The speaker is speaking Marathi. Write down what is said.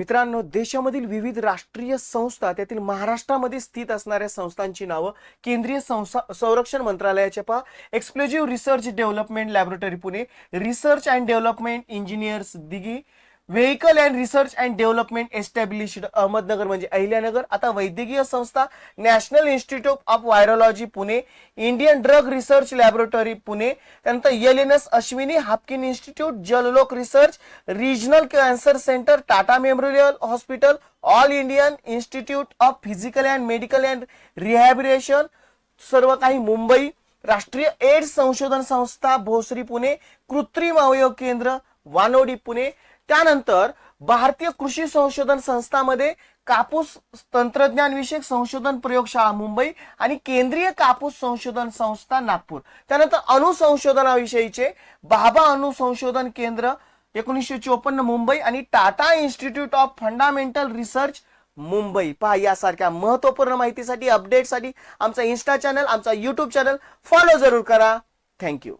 मित्रांनो देशामधील विविध राष्ट्रीय संस्था त्यातील महाराष्ट्रामध्ये स्थित असणाऱ्या संस्थांची नावं केंद्रीय संस्था संरक्षण मंत्रालयाच्या पहा. Explosive research development laboratory Pune. Research and development engineers Dighi. Vehicle and research and development established Ahmednagar म्हणजे अहिल्यानगर. आता वैद्यकीय संस्था national institute of virology Pune. Indian drug research laboratory Pune. त्यानंतर L N S Ashwini Haffkine institute जललोक research regional cancer centre Tata memorial hospital all Indian institute of physical and medical and rehabilitation सर्व काही मुंबई. राष्ट्रीय एड्स संशोधन संस्था भोसरी पुणे. कृत्रिम अवयव केंद्र वानोडी पुणे. त्यानंतर भारतीय कृषी संशोधन संस्थामध्ये कापूस तंत्रज्ञान विषयक संशोधन प्रयोगशाळा मुंबई आणि केंद्रीय कापूस संशोधन संस्था नागपूर. त्यानंतर अणुसंशोधनाविषयीचे बाबा अणुसंशोधन केंद्र एकोणीसशे चोपन्न मुंबई आणि Tata institute of fundamental research Mumbai. पहा यासारख्या महत्त्वपूर्ण माहितीसाठी अपडेटसाठी आमचा इन्स्टा चॅनल आमचा युट्यूब चॅनल फॉलो जरूर करा. Thank you